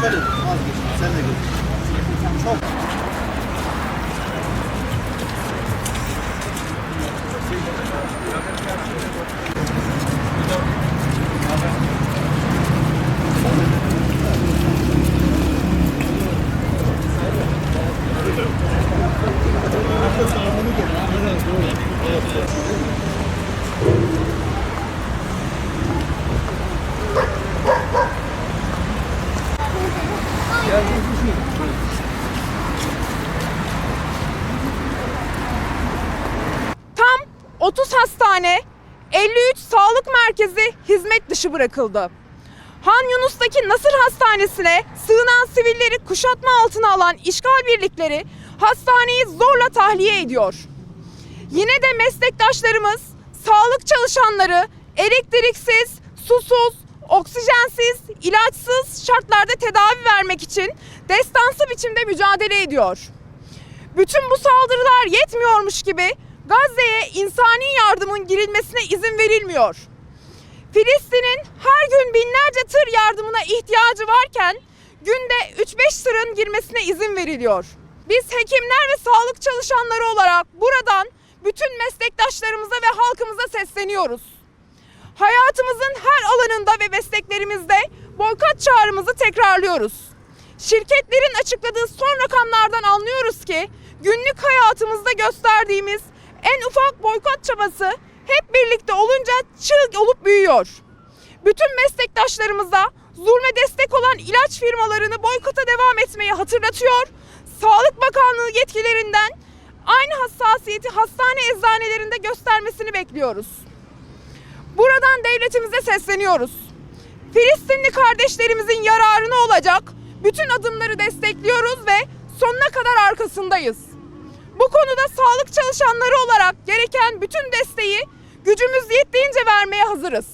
Şöyle vazgeçtim. Sen de gel. Çok. Thank you. Tam 30 hastane, 53 sağlık merkezi hizmet dışı bırakıldı. Han Yunus'taki Nasır Hastanesi'ne sığınan sivilleri kuşatma altına alan işgal birlikleri hastaneyi zorla tahliye ediyor. Yine de meslektaşlarımız sağlık çalışanları elektriksiz, susuz, oksijensiz, ilaçsız şartlarda tedavi vermek için destansı biçimde mücadele ediyor. Bütün bu saldırılar yetmiyormuş gibi Gazze'ye insani yardımın girilmesine izin verilmiyor. Filistin'in her gün binlerce tır yardımına ihtiyacı varken günde 3-5 tırın girmesine izin veriliyor. Biz hekimler ve sağlık çalışanları olarak buradan bütün meslektaşlarımıza ve halkımıza sesleniyoruz. Hayatımızın her alanında ve mesleklerimizde boykot çağrımızı tekrarlıyoruz. Şirketlerin açıkladığı son rakamlardan anlıyoruz ki günlük hayatımızda gösterdiğimiz en ufak boykot çabası hep birlikte olunca çığ olup büyüyor. Bütün meslektaşlarımıza zulme destek olan ilaç firmalarını boykota devam etmeyi hatırlatıyor. Sağlık Bakanlığı yetkililerinden aynı hassasiyeti hastane eczanelerinde göstermesini bekliyoruz. Buradan devletimize sesleniyoruz. Filistinli kardeşlerimizin yararına olacak bütün adımları destekliyoruz ve sonuna kadar arkasındayız. Bu konuda sağlık çalışanları olarak gereken bütün desteği gücümüz yettiğince vermeye hazırız.